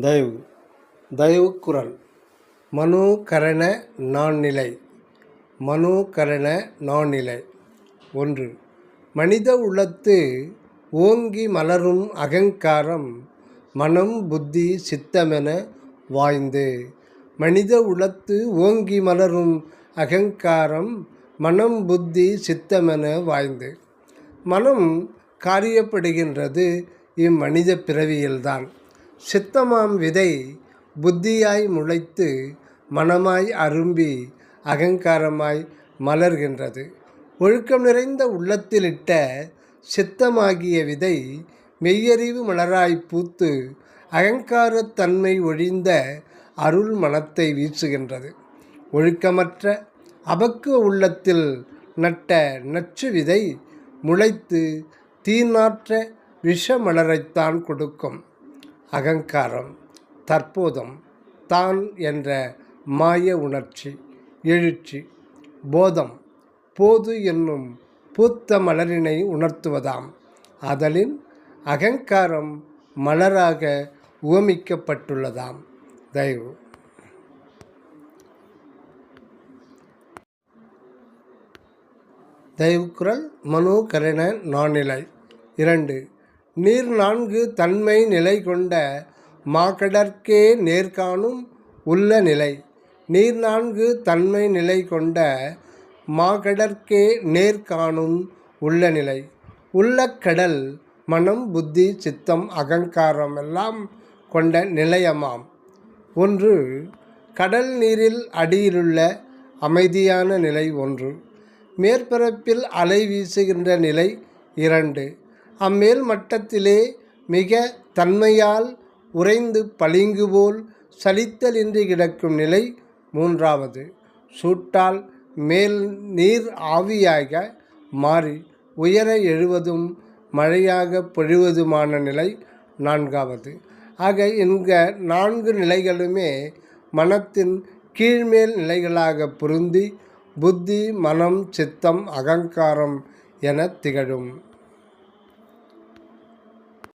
தயவு. தயவு குரல் மனு கரண நான்நிலை. மனு கரண நான்நிலை. ஒன்று. மனித உள்ளத்து ஓங்கி மலரும் அகங்காரம் மனம் புத்தி சித்தமென வாய்ந்து. மனித உளத்து ஓங்கி மலரும் அகங்காரம் மனம் புத்தி சித்தமென வாய்ந்து. மனம் காரியப்படுகின்றது இம்மனித பிறவியில்தான். சித்தமாம் விதை புத்தியாய் முளைத்து மனமாய் அரும்பி அகங்காரமாய் மலர்கின்றது. ஒழுக்கம் நிறைந்த உள்ளத்திலிட்ட சித்தமாகிய விதை மெய்யறிவு மலராய் பூத்து அகங்காரத்தன்மை ஒழிந்த அருள் மனத்தை வீசுகின்றது. ஒழுக்கமற்ற அபக்குவ உள்ளத்தில் நட்ட நச்சு விதை முளைத்து தீநாற்ற விஷமலரைத்தான் கொடுக்கும். அகங்காரம் தற்போதம் தான் என்ற மாய உணர்ச்சி எழுச்சி போதம் போது என்னும் பூத்த மலரினை உணர்த்துவதாம். அதலின் அகங்காரம் மலராக உவமிக்கப்பட்டுள்ளதாம். தயவு. தயவுக்குரல் மனோ கரண நானிலை. இரண்டு. நீர் நான்கு தன்மை நிலை கொண்ட மாக்கடற்கே நேர்காணும் உள்ள நிலை. நீர் நான்கு தன்மை நிலை கொண்ட மாகடற்கே நேர்காணும் உள்ள நிலை. உள்ள கடல் மனம் புத்தி சித்தம் அகங்காரம் எல்லாம் கொண்ட நிலையமாம். ஒன்று கடல் நீரில் அடியிலுள்ள அமைதியான நிலை ஒன்று. மேற்பரப்பில் அலை வீசுகின்ற நிலை இரண்டு. அம்மேல் மட்டத்திலே மிக தன்மையால் உறைந்து பளிங்கு போல் சலித்தலின்றி கிடக்கும் நிலை மூன்றாவது. சூட்டால் மேல் நீர் ஆவியாக மாறி உயர எழுவதும் மழையாக பொழிவதுமான நிலை நான்காவது. ஆக இந்த நான்கு நிலைகளுமே மனத்தின் கீழ்மேல் நிலைகளாக பொருந்தி புத்தி மனம் சித்தம் அகங்காரம் என திகழும்.